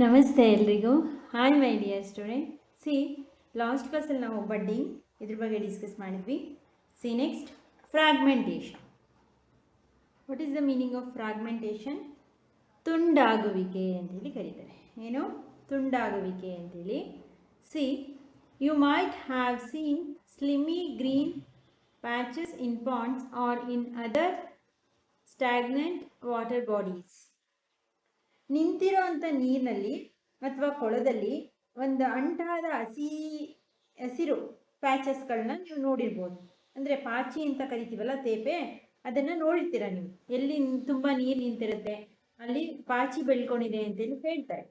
ನಮಸ್ತೆ ಎಲ್ರಿಗೂ. Hi my dear student see last ಕ್ಲಾಸಲ್ಲಿ ನಾವು ಬಡ್ಡಿಂಗ್ ಇದ್ರ ಬಗ್ಗೆ ಡಿಸ್ಕಸ್ ಮಾಡಿದ್ವಿ. See next fragmentation what is the meaning of fragmentation ತುಂಡಾಗುವಿಕೆ ಅಂತೇಳಿ ಕರೀತಾರೆ. ಏನು? ತುಂಡಾಗುವಿಕೆ ಅಂತೇಳಿ. See you might have seen slimy green patches in ponds or in other stagnant water bodies ನಿಂತಿರೋಂಥ ನೀರಿನಲ್ಲಿ ಅಥವಾ ಕೊಳದಲ್ಲಿ ಒಂದು ಅಂಟಾದ ಹಸಿ, ಹಸಿರು ಪ್ಯಾಚಸ್ಗಳನ್ನ ನೀವು ನೋಡಿರ್ಬೋದು. ಅಂದರೆ ಪಾಚಿ ಅಂತ ಕರಿತೀವಲ್ಲ ತೇಪೆ, ಅದನ್ನು ನೋಡಿರ್ತೀರ ನೀವು. ಎಲ್ಲಿ ತುಂಬ ನೀರು ನಿಂತಿರುತ್ತೆ, ಅಲ್ಲಿ ಪಾಚಿ ಬೆಳ್ಕೊಂಡಿದೆ ಅಂತೇಳಿ ಹೇಳ್ತಾರೆ.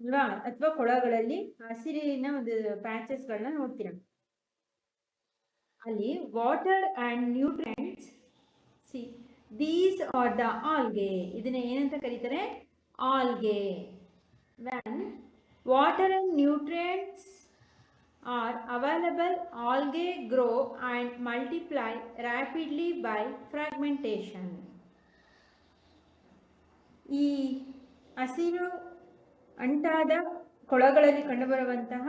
ಅಲ್ವಾ? ಅಥವಾ ಕೊಳಗಳಲ್ಲಿ ಹಸಿರಿನ ಒಂದು ಪ್ಯಾಚಸ್ಗಳನ್ನ ನೋಡ್ತೀರ. ಅಲ್ಲಿ water and nutrients see these are the algae ಇದನ್ನ ಏನಂತ ಕರೀತಾರೆ? Algae when water and nutrients are available algae grow and multiply rapidly by fragmentation ಈ ಹಸಿರು ಅಂಟಾದ ಕೊಳಗಳಲ್ಲಿ ಕಂಡುಬರುವಂತಹ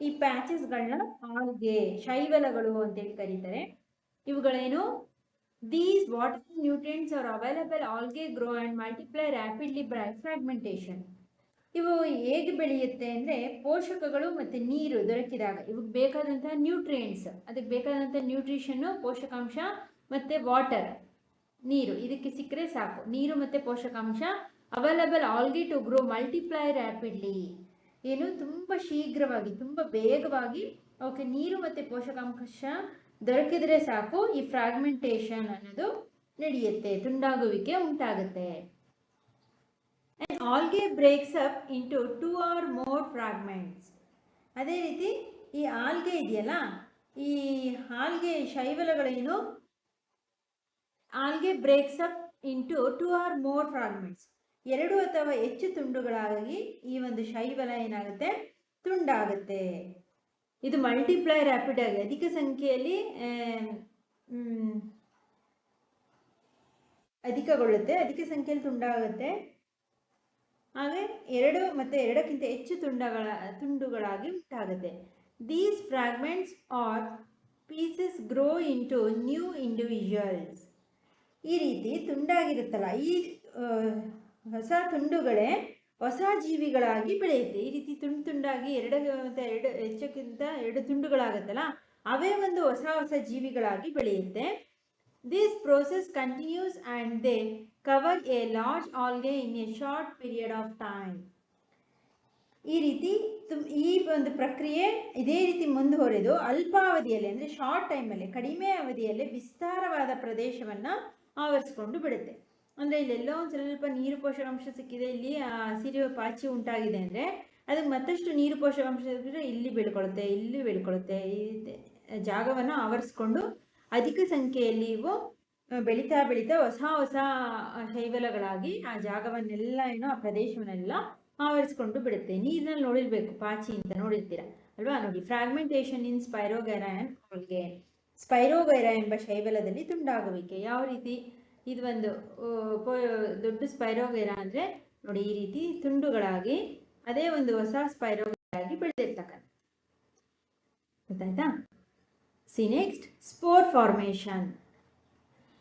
ಈ ಪ್ಯಾಚಸ್ಗಳನ್ನ ಆಲ್ಗೆ ಶೈವಲಗಳು ಅಂತೇಳಿ ಕರೀತಾರೆ ಇವುಗಳೇನು these water nutrients are available algae grow and multiply rapidly by fragmentation ಇವು ಹೇಗೆ ಬೆಳೆಯುತ್ತೆ ಅಂದರೆ ಪೋಷಕಗಳು ಮತ್ತು ನೀರು ದೊರಕಿದಾಗ. ಇವಕ್ಕೆ ಬೇಕಾದಂತಹ ನ್ಯೂಟ್ರಿಯೆಂಟ್ಸ್ ಅದಕ್ಕೆ ಬೇಕಾದಂಥ ನ್ಯೂಟ್ರಿಷನ್ನು ಪೋಷಕಾಂಶ ಮತ್ತು ವಾಟರ್ ನೀರು. ಇದಕ್ಕೆ ಸಿಕ್ಕರೆ ಸಾಕು. ನೀರು ಮತ್ತು ಪೋಷಕಾಂಶ available algae to grow multiply rapidly ಏನು? ತುಂಬ ಶೀಘ್ರವಾಗಿ, ತುಂಬ ಬೇಗವಾಗಿ ಅವಕ್ಕೆ ನೀರು ಮತ್ತು ಪೋಷಕಾಂಶ ದೊರಕಿದ್ರೆ ಸಾಕು ಈ ಫ್ರಾಗ್ಮೆಂಟೇಷನ್ ಅನ್ನೋದು ನಡೆಯುತ್ತೆ, ತುಂಡಾಗುವಿಕೆ ಉಂಟಾಗುತ್ತೆ. Algae breaks up into two or more fragments ಅದೇ ರೀತಿ ಈ ಆಲ್ಗೆ ಇದೆಯಲ್ಲ, ಈ algae ಶೈವಲಗಳೇನು? Algae breaks up into two or more fragments ಎರಡು ಅಥವಾ ಹೆಚ್ಚು ತುಂಡುಗಳಾಗಿ ಈ ಒಂದು ಶೈವಲ ಏನಾಗುತ್ತೆ? ತುಂಡಾಗುತ್ತೆ. ಇದು ಮಲ್ಟಿಪ್ಲೈ ರ್ಯಾಪಿಡ್ ಆಗಿ, ಅಧಿಕ ಸಂಖ್ಯೆಯಲ್ಲಿ ಅಧಿಕಗೊಳ್ಳುತ್ತೆ, ಅಧಿಕ ಸಂಖ್ಯೆಯಲ್ಲಿ ತುಂಡಾಗುತ್ತೆ. ಹಾಗೆ ಎರಡು ಮತ್ತು ಎರಡಕ್ಕಿಂತ ಹೆಚ್ಚು ತುಂಡಗಳ, ತುಂಡುಗಳಾಗಿ ಉಂಟಾಗುತ್ತೆ. These fragments or pieces grow into new individuals ಈ ರೀತಿ ತುಂಡಾಗಿರುತ್ತಲ್ಲ, ಈ ಹೊಸ ತುಂಡುಗಳೇ ಹೊಸ ಜೀವಿಗಳಾಗಿ ಬೆಳೆಯುತ್ತೆ. ಈ ರೀತಿ ತುಂಡು ತುಂಡಾಗಿ ಎರಡು ಎರಡು ಹೆಚ್ಚಕ್ಕಿಂತ ಎರಡು ತುಂಡುಗಳಾಗುತ್ತಲ್ಲ, ಅವೇ ಒಂದು ಹೊಸ ಹೊಸ ಜೀವಿಗಳಾಗಿ ಬೆಳೆಯುತ್ತೆ. This process continues and they cover a large algae in a short period of time ಈ ರೀತಿ ಈ ಒಂದು ಪ್ರಕ್ರಿಯೆ ಇದೇ ರೀತಿ ಮುಂದುವರೆದು ಅಲ್ಪಾವಧಿಯಲ್ಲಿ ಅಂದರೆ ಶಾರ್ಟ್ ಟೈಮಲ್ಲಿ ಕಡಿಮೆ ಅವಧಿಯಲ್ಲಿ ವಿಸ್ತಾರವಾದ ಪ್ರದೇಶವನ್ನು ಆವರಿಸ್ಕೊಂಡು ಬಿಡುತ್ತೆ. ಅಂದರೆ ಇಲ್ಲೆಲ್ಲೋ ಒಂದು ಸ್ವಲ್ಪ ನೀರು ಪೋಷಕಾಂಶ ಸಿಕ್ಕಿದೆ, ಇಲ್ಲಿ ಹಸಿರು ಪಾಚಿ ಉಂಟಾಗಿದೆ ಅಂದರೆ ಅದಕ್ಕೆ ಮತ್ತಷ್ಟು ನೀರು ಪೋಷಕಾಂಶ ಸಿಕ್ಕಿದ್ರೆ ಇಲ್ಲಿ ಬೆಳ್ಕೊಳ್ಳುತ್ತೆ ಇಲ್ಲಿ ಬೆಳ್ಕೊಳ್ಳುತ್ತೆ ಜಾಗವನ್ನು ಆವರಿಸ್ಕೊಂಡು ಅಧಿಕ ಸಂಖ್ಯೆಯಲ್ಲಿ ಇವು ಬೆಳೀತಾ ಬೆಳೀತಾ ಹೊಸ ಹೊಸ ಶೈವಲಗಳಾಗಿ ಆ ಜಾಗವನ್ನೆಲ್ಲ ಏನೋ, ಆ ಪ್ರದೇಶವನ್ನೆಲ್ಲ ಆವರಿಸ್ಕೊಂಡು ಬಿಡುತ್ತೆ. ನೀರಿನಲ್ಲಿ ನೋಡಿರ್ಬೇಕು, ಪಾಚಿ ಅಂತ ನೋಡಿರ್ತೀರ, ಅಲ್ವಾ? ನೋಡಿ ಫ್ರಾಗ್ಮೆಂಟೇಷನ್ ಇನ್ ಸ್ಪೈರೋಗೈರಾ ಆ್ಯಂಡ್ ಹೋಲ್ಗೆ ಸ್ಪೈರೋಗೈರಾ ಎಂಬ ಶೈವಲದಲ್ಲಿ ತುಂಡಾಗುವಿಕೆ. ಯಾವ ರೀತಿ? ಇದು ಒಂದು ದೊಡ್ಡ ಸ್ಪೈರೋಗೈರಾ ಅಂದರೆ ನೋಡಿ ಈ ರೀತಿ ತುಂಡುಗಳಾಗಿ, ಅದೇ ಒಂದು ಹೊಸ ಸ್ಪೈರೋಗೈರಾಗಿ ಬೆಳೆದಿರ್ತಕ್ಕಂಥ ಗೊತ್ತಾಯ್ತಾ? See next, spore formation.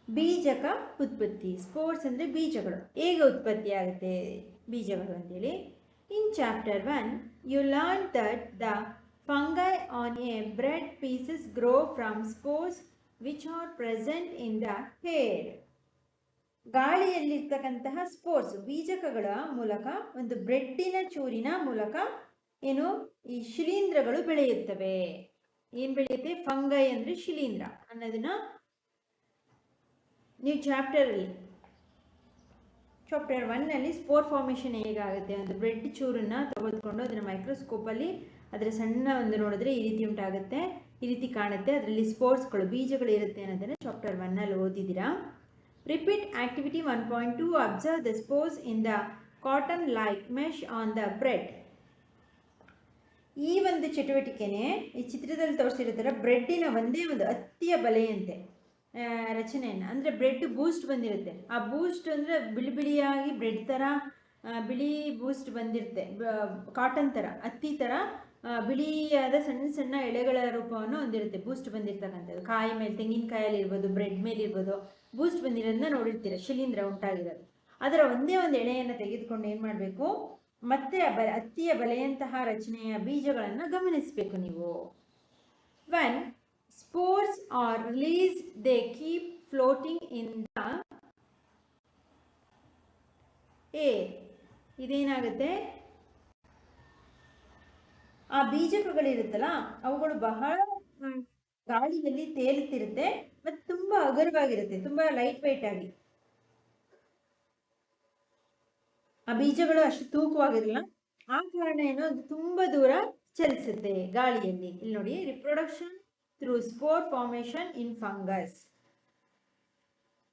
ಬೀಜಕ ಉತ್ಪತ್ತಿ ಸ್ಪೋರ್ಟ್ಸ್ ಅಂದರೆ ಬೀಜಗಳು. ಹೇಗೆ ಉತ್ಪತ್ತಿ ಆಗುತ್ತೆ ಬೀಜಗಳು ಅಂತೇಳಿ? In chapter one, you learn that the fungi on a bread pieces grow from spores which are present in the air ಗಾಳಿಯಲ್ಲಿರ್ತಕ್ಕಂತಹ spores ಬೀಜಕಗಳ ಮೂಲಕ, ಒಂದು ಬ್ರೆಡ್ಡಿನ ಚೂರಿನ ಮೂಲಕ ಏನು ಈ ಶಿಲೀಂಧ್ರಗಳು ಬೆಳೆಯುತ್ತವೆ. ಏನು ಬೆಳೆಯುತ್ತೆ? ಫಂಗೈ ಅಂದ್ರೆ ಶಿಲೀಂಧ್ರ ಅನ್ನೋದನ್ನ ನೀವು ಚಾಪ್ಟರಲ್ಲಿ ಚಾಪ್ಟರ್ ಒನ್ನಲ್ಲಿ ಸ್ಪೋರ್ ಫಾರ್ಮೇಷನ್ ಹೇಗಾಗುತ್ತೆ? ಒಂದು ಬ್ರೆಡ್ ಚೂರನ್ನು ತೆಗೆದುಕೊಂಡು ಮೈಕ್ರೋಸ್ಕೋಪ್ ಮೈಕ್ರೋಸ್ಕೋಪಲ್ಲಿ ಅದರ ಸಣ್ಣ ಒಂದು ನೋಡಿದ್ರೆ ಈ ರೀತಿ ಉಂಟಾಗುತ್ತೆ. ಈ ರೀತಿ ಕಾಣುತ್ತೆ. ಅದರಲ್ಲಿ ಸ್ಪೋರ್ಟ್ಸ್ಗಳು ಬೀಜಗಳು ಇರುತ್ತೆ ಅನ್ನೋದನ್ನ ಚಾಪ್ಟರ್ ಒನ್ನಲ್ಲಿ ಓದಿದ್ದೀರಾ? Repeat activity one point to observe in the in the cotton like mesh on the bread ಈ ಒಂದು ಚಟುವಟಿಕೆನೇ ಈ ಚಿತ್ರದಲ್ಲಿ ತೋರಿಸಿರೋ ಥರ ಬ್ರೆಡ್ಡಿನ ಒಂದೇ ಒಂದು ಅತ್ತಿಯ ಬಲೆಯಂತೆ ರಚನೆಯನ್ನು. ಅಂದರೆ ಬ್ರೆಡ್ ಬೂಸ್ಟ್ ಬಂದಿರುತ್ತೆ. ಆ ಬೂಸ್ಟ್ ಅಂದರೆ ಬಿಳಿ ಬಿಳಿಯಾಗಿ ಬ್ರೆಡ್ ಥರ ಬಿಳಿ ಬೂಸ್ಟ್ ಬಂದಿರುತ್ತೆ. ಕಾಟನ್ ಥರ ಅತ್ತಿ ಥರ ಬಿಳಿಯಾದ ಸಣ್ಣ ಸಣ್ಣ ಎಳೆಗಳ ರೂಪವನ್ನು ಹೊಂದಿರುತ್ತೆ. ಬೂಸ್ಟ್ ಬಂದಿರ್ತಕ್ಕಂಥದ್ದು. ಕಾಯಿ ಮೇಲೆ, ತೆಂಗಿನಕಾಯಲ್ಲಿ ಇರ್ಬೋದು ಬ್ರೆಡ್ ಮೇಲೆ ಇರ್ಬೋದು. ಬೂಸ್ಟ್ ಬಂದಿರೋದನ್ನ ನೋಡಿರ್ತೀರ, ಶಿಲೀಂಧ್ರ ಉಂಟಾಗಿರೋದು. ಅದರ ಒಂದೇ ಒಂದು ಎಳೆಯನ್ನು ತೆಗೆದುಕೊಂಡು ಏನು ಮಾಡಬೇಕು? ಮತ್ತೆ ಬ ಹತ್ತಿಯ ಬಲೆಯಂತಹ ರಚನೆಯ ಬೀಜಗಳನ್ನು ಗಮನಿಸಬೇಕು ನೀವು. When spores are release they keep floating in the air ಇದೇನಾಗುತ್ತೆ? ಆ ಬೀಜಕಗಳಿರುತ್ತಲ್ಲ, ಅವುಗಳು ಬಹಳ ಗಾಳಿಯಲ್ಲಿ ತೇಲುತ್ತಿರುತ್ತೆ ಮತ್ತು ತುಂಬಾ ಹಗುರವಾಗಿರುತ್ತೆ ತುಂಬಾ ಲೈಟ್ ವೈಟ್ ಆಗಿ. ಆ ಬೀಜಗಳು ಅಷ್ಟು ತೂಕವಾಗಿರಲ್ಲ, ಆ ಕಾರಣ ಏನೋ ಅದು ತುಂಬಾ ದೂರ ಚಲಿಸುತ್ತೆ ಗಾಳಿಯಲ್ಲಿ. ಇಲ್ಲಿ ನೋಡಿ reproduction through spore formation in fungus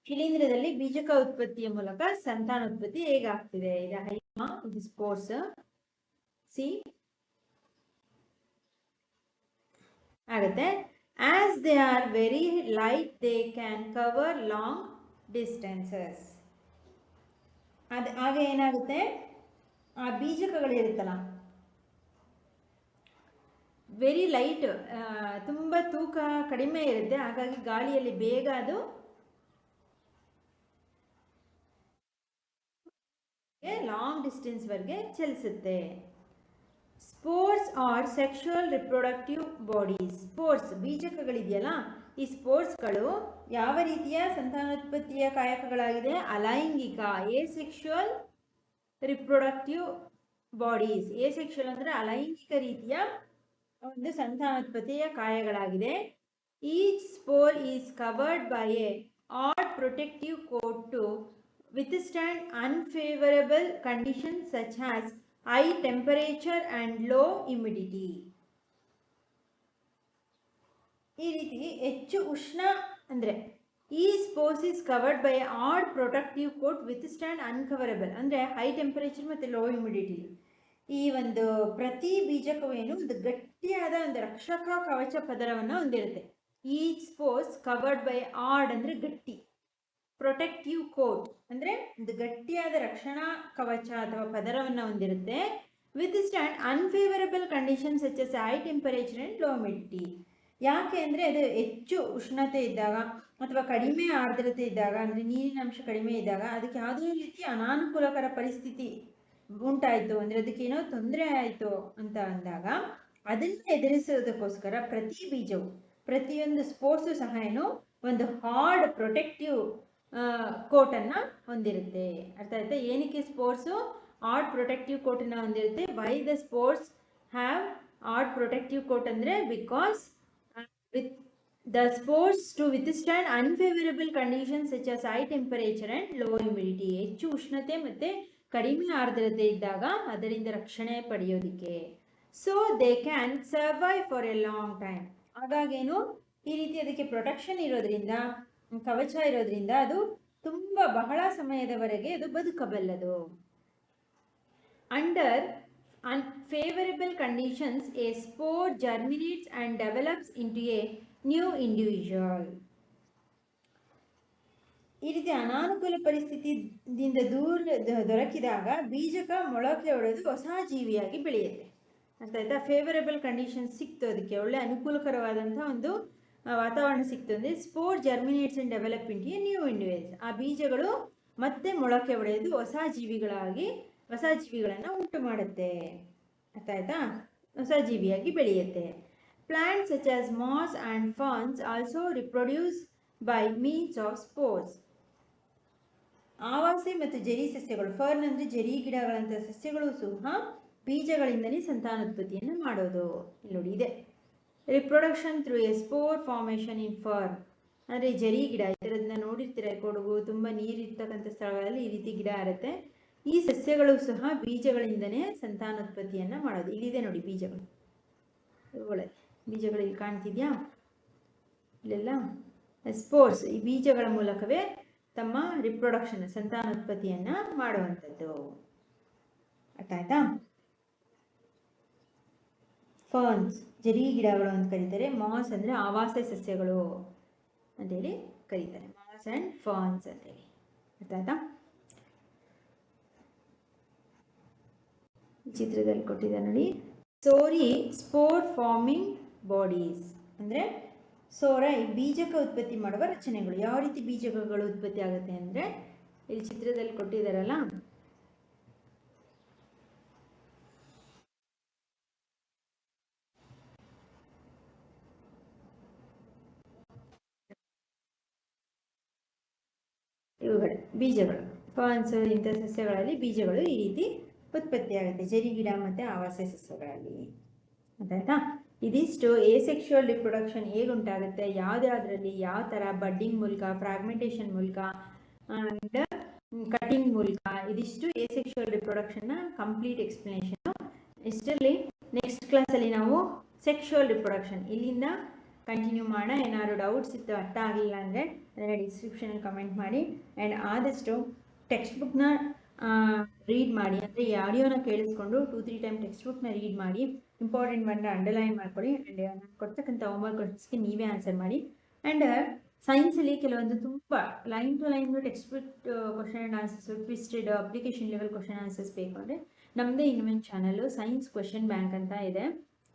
ಶಿಲೀಂಧ್ರದಲ್ಲಿ ಬೀಜಕ ಉತ್ಪತ್ತಿಯ ಮೂಲಕ ಸಂತಾನೋತ್ಪತ್ತಿ ಹೇಗಾಗ್ತಿದೆ? ಇದು ಹೈಮ, ಇದು ಸ್ಪೋರ್ಟ್ಸ್ ಸಿ. ಆಗುತ್ತೆ. As they are very light they can cover long distances. ಅದು ಆಗ ಏನಾಗುತ್ತೆ? ಆ ಬೀಜಕಗಳಿರುತ್ತಲ್ಲ ವೆರಿ ಲೈಟ್ ತುಂಬ ತೂಕ ಕಡಿಮೆ ಇರುತ್ತೆ. ಹಾಗಾಗಿ ಗಾಳಿಯಲ್ಲಿ ಬೇಗ ಅದು ಲಾಂಗ್ ಡಿಸ್ಟೆನ್ಸ್ವರೆಗೆ ಚಲಿಸುತ್ತೆ. Spores are sexual reproductive bodies spores ಬೀಜಕಗಳಿದೆಯಲ್ಲ, ಈ ಸ್ಪೋರ್ಟ್ಸ್ಗಳು ಯಾವ ರೀತಿಯ ಸಂತಾನೋತ್ಪತ್ತಿಯ ಕಾಯಕಗಳಾಗಿದೆ? ಅಲೈಂಗಿಕ asexual reproductive bodies A sexual ಅಂದರೆ ಅಲೈಂಗಿಕ ರೀತಿಯ ಒಂದು ಸಂತಾನೋತ್ಪತ್ತಿಯ ಕಾಯಗಳಾಗಿದೆ. Each spore is covered by a hard protective coat to withstand unfavorable condition such as high temperature and low humidity. ಈ ರೀತಿ ಹೆಚ್ಚು ಉಷ್ಣ ಅಂದರೆ ಈ spores is covered by hard protective coat withstand unfavourable ಅಂದರೆ ಹೈ ಟೆಂಪರೇಚರ್ ಮತ್ತು low humidity ಈ ಒಂದು ಪ್ರತಿ ಬೀಜಕವು ಏನು ಒಂದು ಗಟ್ಟಿಯಾದ ಒಂದು ರಕ್ಷಕ ಕವಚ ಪದರವನ್ನು ಹೊಂದಿರುತ್ತೆ. ಈ ಸ್ಪೋರ್ಸ್ ಕವರ್ಡ್ ಬೈ ಆಡ್ ಅಂದರೆ ಗಟ್ಟಿ. ಪ್ರೊಟೆಕ್ಟಿವ್ ಕೋಟ್ ಅಂದರೆ ಒಂದು ಗಟ್ಟಿಯಾದ ರಕ್ಷಣಾ ಕವಚ ಅಥವಾ ಪದರವನ್ನು ಹೊಂದಿರುತ್ತೆ. Withstand unfavourable conditions as high temperature and low ಮಿಟ್ಟಿ ಯಾಕೆ ಅಂದರೆ ಅದು ಹೆಚ್ಚು ಉಷ್ಣತೆ ಇದ್ದಾಗ ಅಥವಾ ಕಡಿಮೆ ಆರ್ದ್ರತೆ ಇದ್ದಾಗ, ಅಂದರೆ ನೀರಿನ ಅಂಶ ಕಡಿಮೆ ಇದ್ದಾಗ ಅದಕ್ಕೆ ಯಾವುದೇ ರೀತಿ ಅನಾನುಕೂಲಕರ ಪರಿಸ್ಥಿತಿ ಉಂಟಾಯಿತು ಅಂದರೆ ಅದಕ್ಕೆ ಏನೋ ತೊಂದರೆ ಆಯಿತು ಅಂತ ಅಂದಾಗ ಅದನ್ನು ಎದುರಿಸೋದಕ್ಕೋಸ್ಕರ ಪ್ರತಿ ಬೀಜವು ಪ್ರತಿಯೊಂದು ಸ್ಪೋರ್ಟ್ಸು ಸಹ ಏನು ಒಂದು ಹಾರ್ಡ್ ಪ್ರೊಟೆಕ್ಟಿವ್ ಕೋಟನ್ನು ಹೊಂದಿರುತ್ತೆ. ಅರ್ಥ ಆಯ್ತಾ? ಏನಕ್ಕೆ ಸ್ಪೋರ್ಟ್ಸು? ಆರ್ಟ್ ಪ್ರೊಟೆಕ್ಟಿವ್ ಕೋಟನ್ನು ಹೊಂದಿರುತ್ತೆ. Why the spores have hard protective coat ಅಂದರೆ because with the spores to withstand unfavourable conditions such as high temperature and low humidity ಹೆಚ್ಚು ಉಷ್ಣತೆ ಮತ್ತು ಕಡಿಮೆ ಆರ್ದ್ರತೆ ಇದ್ದಾಗ ಅದರಿಂದ ರಕ್ಷಣೆ ಪಡೆಯೋದಕ್ಕೆ. So they can survive for a long time ಹಾಗಾಗೇನು ಈ ರೀತಿ ಅದಕ್ಕೆ ಪ್ರೊಟೆಕ್ಷನ್ ಇರೋದ್ರಿಂದ ಕವಚ ಇರೋದ್ರಿಂದ ಅದು ತುಂಬ ಬಹಳ ಸಮಯದವರೆಗೆ ಅದು ಬದುಕಬಲ್ಲದು. Under unfavorable conditions, a spore germinates and develops into a new individual ಈ ರೀತಿ ಅನಾನುಕೂಲ ಪರಿಸ್ಥಿತಿಯಿಂದ ದೂರ ದೊರಕಿದಾಗ ಬೀಜಕ ಮೊಳಕೆ ಹೊಡೆದು ಹೊಸ ಜೀವಿಯಾಗಿ ಬೆಳೆಯುತ್ತೆ. ಅರ್ಥ ಆಯ್ತಾ ಫೇವರೇಬಲ್ ಕಂಡೀಷನ್ಸ್ ಸಿಕ್ತು. ಅದಕ್ಕೆ ಒಳ್ಳೆ ಅನುಕೂಲಕರವಾದಂಥ ಒಂದು ವಾತಾವರಣ ಸಿಕ್ತು ಅಂದರೆ spore germinates and development into new individuals ಆ ಬೀಜಗಳು ಮತ್ತೆ ಮೊಳಕೆ ಒಡೆದು ಹೊಸ ಜೀವಿಗಳಾಗಿ, ಹೊಸ ಜೀವಿಗಳನ್ನು ಉಂಟು ಮಾಡುತ್ತೆ. ಅರ್ಥ ಆಯ್ತಾ? ಹೊಸ ಜೀವಿಯಾಗಿ ಬೆಳೆಯುತ್ತೆ. Plants such as moss and ferns also reproduce by means of spores ಆವಾಸೆ ಮತ್ತು ಜರಿ ಸಸ್ಯಗಳು ಫರ್ನ್ ಅಂದರೆ ಜರಿ ಗಿಡಗಳಂಥ ಸಸ್ಯಗಳು ಸಹ ಬೀಜಗಳಿಂದಲೇ ಸಂತಾನೋತ್ಪತ್ತಿಯನ್ನು ಮಾಡೋದು. ಇಲ್ಲಿ ನೋಡಿ ಇದೆ. Reproduction through a spore formation in fern ಅಂದರೆ ಜರಿ ಗಿಡ, ಈ ಥರದನ್ನ ನೋಡಿರ್ತೀರ, ಕೊಡಗು, ತುಂಬ ನೀರಿರ್ತಕ್ಕಂಥ ಸ್ಥಳಗಳಲ್ಲಿ ಈ ರೀತಿ ಗಿಡ ಇರುತ್ತೆ ಈ ಸಸ್ಯಗಳು ಸಹ ಬೀಜಗಳಿಂದನೇ ಸಂತಾನೋತ್ಪತ್ತಿಯನ್ನು ಮಾಡೋದು. ಇಲ್ಲಿದೆ ನೋಡಿ ಬೀಜಗಳು. ಇವುಗಳಲ್ಲಿ ಬೀಜಗಳು ಇಲ್ಲಿ ಕಾಣ್ತಿದ್ಯಾ? ಇಲ್ಲೆಲ್ಲ? ಸ್ಪೋರ್ಟ್ಸ್ ಈ ಬೀಜಗಳ ಮೂಲಕವೇ ತಮ್ಮ ರಿಪ್ರೊಡಕ್ಷನ್ ಸಂತಾನೋತ್ಪತ್ತಿಯನ್ನು ಮಾಡುವಂಥದ್ದು. ಅರ್ಥ ಆಯ್ತಾ? ಫರ್ನ್ಸ್ ಜರಿ ಗಿಡಗಳು ಅಂತ ಕರೀತಾರೆ. ಮಾಸ್ ಅಂದರೆ ಆವಾಸ ಸಸ್ಯಗಳು ಅಂತೇಳಿ ಕರೀತಾರೆ. ಮಾಸ್ ಆ್ಯಂಡ್ ಫರ್ನ್ಸ್ ಅಂತೇಳಿ ಅರ್ಥ ಆಯ್ತಾ? ಚಿತ್ರದಲ್ಲಿ ಕೊಟ್ಟಿದ್ದಾರೆ ನೋಡಿ. ಸೋರಿ, ಸ್ಪೋರ್ ಫಾರ್ಮಿಂಗ್ ಬಾಡೀಸ್ ಅಂದರೆ ಸೋರೈ ಬೀಜಕ ಉತ್ಪತ್ತಿ ಮಾಡುವ ರಚನೆಗಳು. ಯಾವ ರೀತಿ ಬೀಜಕಗಳು ಉತ್ಪತ್ತಿ ಆಗುತ್ತೆ ಅಂದರೆ ಇಲ್ಲಿ ಚಿತ್ರದಲ್ಲಿ ಕೊಟ್ಟಿದ್ದಾರಲ್ಲ ಬೀಜಗಳು. ಫಾನ್ಸ್ ಇಂಥ ಸಸ್ಯಗಳಲ್ಲಿ ಬೀಜಗಳು ಈ ರೀತಿ ಉತ್ಪತ್ತಿಯಾಗುತ್ತೆ. ಜರಿ ಗಿಡ ಮತ್ತು ಆವಾಸ ಸಸ್ಯಗಳಲ್ಲಿ. ಅದಾಯ್ತಾ? ಇದಿಷ್ಟು ಏಸೆಕ್ಷುವಲ್ ರಿಪ್ರೊಡಕ್ಷನ್ ಹೇಗೆ ಉಂಟಾಗುತ್ತೆ ಯಾವುದ್ಯಾವುದರಲ್ಲಿ ಯಾವ ಥರ ಬಡ್ಡಿಂಗ್ ಮೂಲಕ ಫ್ರಾಗ್ಮೆಂಟೇಷನ್ ಮೂಲಕ ಆ್ಯಂಡ್ ಕಟಿಂಗ್ ಮೂಲಕ ಇದಿಷ್ಟು ಏಸೆಕ್ಷುವಲ್ ರಿಪ್ರೊಡಕ್ಷನ್ನ ಕಂಪ್ಲೀಟ್ ಎಕ್ಸ್ಪ್ಲನೇಷನು ಇಷ್ಟರಲ್ಲಿ ನೆಕ್ಸ್ಟ್ ಕ್ಲಾಸಲ್ಲಿ ನಾವು ಸೆಕ್ಷುವಲ್ ರಿಪ್ರೊಡಕ್ಷನ್ ಇಲ್ಲಿಂದ ಕಂಟಿನ್ಯೂ ಮಾಡೋಣ ಏನಾದ್ರು ಡೌಟ್ಸ್ ಇತ್ತು ಅರ್ಥ ಆಗಲಿಲ್ಲ ಅಂದರೆ ಅದನ್ನು ಡಿಸ್ಕ್ರಿಪ್ಷನಲ್ಲಿ ಕಮೆಂಟ್ ಮಾಡಿ. ಆ್ಯಂಡ್ ಆದಷ್ಟು ಟೆಕ್ಸ್ಟ್ ಬುಕ್ನ ರೀಡ್ ಮಾಡಿ. ಅಂದರೆ ಈ ಆಡಿಯೋನ ಕೇಳಿಸ್ಕೊಂಡು ಟೂ ತ್ರೀ ಟೈಮ್ ಟೆಕ್ಸ್ಟ್ ಬುಕ್ನ ರೀಡ್ ಮಾಡಿ. ಇಂಪಾರ್ಟೆಂಟ್ ಬಂದರೆ ಅಂಡರ್ಲೈನ್ ಮಾಡ್ಕೊಳ್ಳಿ ಆ್ಯಂಡ್ ನಾನು ಕೊಡ್ತಕ್ಕಂಥ ಹೋಮ್ವರ್ಕ್ ಕ್ವಶನ್ಸ್ಗೆ ನೀವೇ ಆನ್ಸರ್ ಮಾಡಿ. ಆ್ಯಂಡ್ ಸೈನ್ಸಲ್ಲಿ ಕೆಲವೊಂದು ತುಂಬ line to line textbook question and answers twisted application level question answers ಬೇಕು ಅಂದರೆ ನಮ್ಮದೇ ಇನ್ನೊಂದು ಚಾನಲ್ಲು ಸೈನ್ಸ್ ಕ್ವಶನ್ ಬ್ಯಾಂಕ್ ಅಂತ ಇದೆ.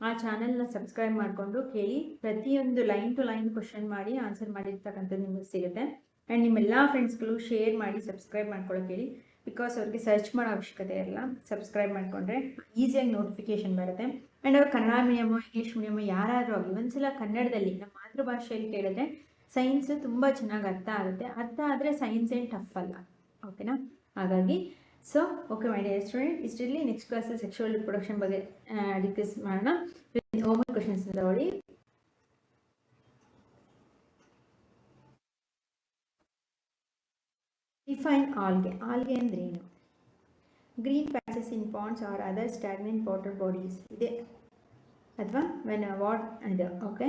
ಆ ಚಾನೆಲ್ನ ಸಬ್ಸ್ಕ್ರೈಬ್ ಮಾಡಿಕೊಂಡು ಕೇಳಿ ಪ್ರತಿಯೊಂದು ಲೈನ್ ಟು ಲೈನ್ ಕ್ವಶನ್ ಮಾಡಿ ಆನ್ಸರ್ ಮಾಡಿರ್ತಕ್ಕಂಥದ್ದು ನಿಮಗೆ ಸಿಗುತ್ತೆ. ಆ್ಯಂಡ್ ನಿಮ್ಮೆಲ್ಲ ಫ್ರೆಂಡ್ಸ್ಗಳು ಶೇರ್ ಮಾಡಿ ಸಬ್ಸ್ಕ್ರೈಬ್ ಮಾಡ್ಕೊಳ್ಳೋಕೆ ಹೇಳಿ. ಬಿಕಾಸ್ ಅವ್ರಿಗೆ ಸರ್ಚ್ ಮಾಡೋ ಅವಶ್ಯಕತೆ ಇರಲ್ಲ ಸಬ್ಸ್ಕ್ರೈಬ್ ಮಾಡಿಕೊಂಡ್ರೆ ಈಸಿಯಾಗಿ ನೋಟಿಫಿಕೇಶನ್ ಬರುತ್ತೆ. ಆ್ಯಂಡ್ ಅವ್ರು ಕನ್ನಡ ಮೀಡಿಯಮು ಇಂಗ್ಲೀಷ್ ಮೀಡಿಯಮು ಯಾರಾದರೂ ಆಗಲಿ, ಒಂದ್ಸಲ ಕನ್ನಡದಲ್ಲಿ, ನಮ್ಮ ಮಾತೃಭಾಷೆಯಲ್ಲಿ ಕೇಳಿದ್ರೆ ಸೈನ್ಸ್ ತುಂಬ ಚೆನ್ನಾಗಿ ಅರ್ಥ ಆಗುತ್ತೆ. ಅರ್ಥ ಆದರೆ ಸೈನ್ಸ್ ಏನು ಟಫ್ ಅಲ್ಲ. ಓಕೆನಾ ಹಾಗಾಗಿ so okay my dear student ಇಷ್ಟರಲ್ಲಿ ನೆಕ್ಸ್ಟ್ ಕ್ಲಾಸಲ್ಲಿ ಸೆಕ್ಷುವಲ್ ರಿಪ್ರೊಡಕ್ಷನ್ ಬಗ್ಗೆ ಡಿಸ್ಕಸ್ ಮಾಡೋಣ ಹೋಮ್ವರ್ಕ್ ಕ್ವಶನ್ಸ್ ತಗೊಳ್ಳಿ ಡಿಫೈನ್ ಆಲ್ಗೆ ಆಲ್ಗೆ ಅಂದ್ರೆ ಏನು green patches in ponds or other stagnant water bodies ಇದೆ ಅಥವಾ ವೆನ್ ವಾಟ್ ಇದು okay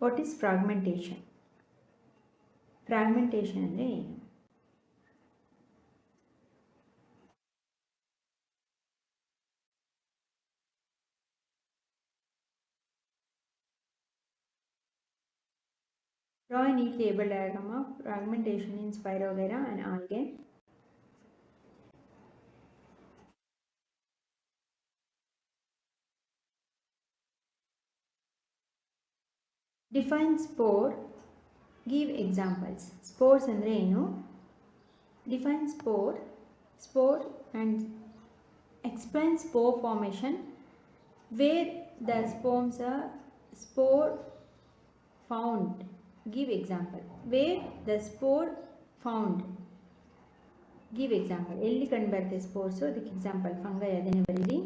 what is fragmentation fragmentation ಅಂದರೆ ಏನು Draw a neat table diagram of fragmentation in Spirogyra and algae. Define spore. Give examples. Spores and reno. Define spore. Spore and explain spore formation. Where the sperms are spore found give example. Where the spore found? Give example. ಎಲ್ಲಿ ಕಂಡುಬರುತ್ತೆ ಸ್ಪೋರ್ಸು ಅದಕ್ಕೆ example fungi ಅದನ್ನೇ ಬರೀರಿ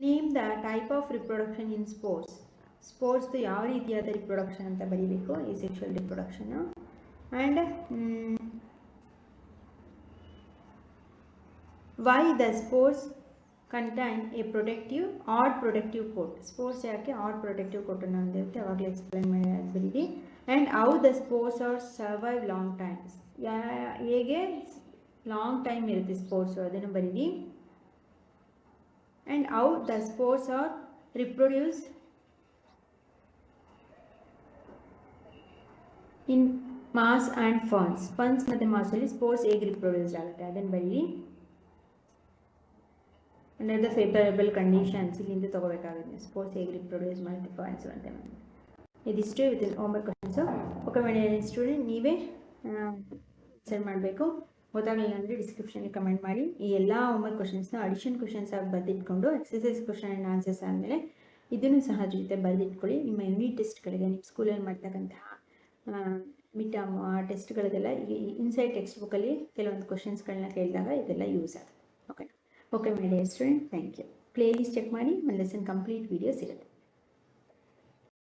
name the type of reproduction in spores ಸ್ಪೋರ್ಟ್ಸ್ದು ಯಾವ ರೀತಿಯಾದ reproduction ಅಂತ ಬರೀಬೇಕು? ಈ sexual reproduction and why the spores contain a protective hard protective coat spores ಯಾಕೆ ಆಡ್ ಪ್ರೊಟೆಕ್ಟಿವ್ ಕೋಟನ್ನು ಹೊಂದಿರುತ್ತೆ? ಅವಾಗಲೇ ಎಕ್ಸ್ಪ್ಲೈನ್ ಮಾಡಿ ಬರೀರಿ and how the spores are survive long times ಯಾ, ಹೇಗೆ ಲಾಂಗ್ ಟೈಮ್ ಇರುತ್ತೆ ಸ್ಪೋರ್ಟ್ಸು ಅದನ್ನು ಬರೀರಿ. And how the spores are reproduce in moss and ferns ferns ಮತ್ತು ಮಾಸಲ್ಲಿ ಸ್ಪೋರ್ಟ್ಸ್ ಹೇಗೆ ರಿಪ್ರೊಡ್ಯೂಸ್ ಆಗುತ್ತೆ? ಅದನ್ನು ಬರೀರಿ ಅಂಡರ್ ದ ಫೇವರಬಲ್ ಕಂಡೀಷನ್ಸ್ ಇಲ್ಲಿಂದ ತೊಗೋಬೇಕಾಗುತ್ತೆ. ಸ್ಪೋರ್ಟ್ಸ್ ಹೇಗೆ ರಿಪ್ರೊಡ್ಯೂಸ್ ಮಾಡುತ್ತೆ ಫನ್ಸ್ ಅಂತ. ಇದಿಷ್ಟು with homework questions okay madam student ನೀವೇ ಆನ್ಸರ್ ಮಾಡಬೇಕು. ಗೊತ್ತಾಗಲಿಲ್ಲ ಅಂದರೆ ಡಿಸ್ಕ್ರಿಪ್ಷನ್ಗೆ ಕಮೆಂಟ್ ಮಾಡಿ. ಈ ಎಲ್ಲ ಹೋಮ್ವರ್ಕ್ ಕ್ವಶನ್ಸ್ನ ಅಡಿಷನ್ ಕ್ವಶನ್ಸ್ ಆಗಿ ಬರೆದಿಟ್ಕೊಂಡು ಎಕ್ಸಸೈಸ್ ಕ್ವಶನ್ ಆ್ಯಂಡ್ ಆನ್ಸರ್ಸ್ ಆದಮೇಲೆ ಇದನ್ನು ಸಹ ಜೊತೆ ಬರೆದಿಟ್ಕೊಳ್ಳಿ. ನಿಮ್ಮ ಯೂನಿಟ್ ಟೆಸ್ಟ್ಗಳಿಗೆ ನಿಮ್ಮ ಸ್ಕೂಲಲ್ಲಿ ಮಾಡ್ತಕ್ಕಂತಹ ಮಿಡ್ ಟರ್ಮ್ ಟೆಸ್ಟ್ಗಳಿಗೆಲ್ಲ ಈ ಇನ್ಸೈಡ್ ಟೆಕ್ಸ್ಟ್ ಬುಕ್ಕಲ್ಲಿ ಕೆಲವೊಂದು ಕ್ವಶನ್ಸ್ಗಳನ್ನ ಕೇಳಿದಾಗ ಇದೆಲ್ಲ ಯೂಸ್ ಆಗುತ್ತೆ. Okay okay my dear student thank you playlist check ಮಾಡಿ ಒಂದು ಲೆಸನ್ ಕಂಪ್ಲೀಟ್ ವೀಡಿಯೋ ಸಿಗುತ್ತೆ.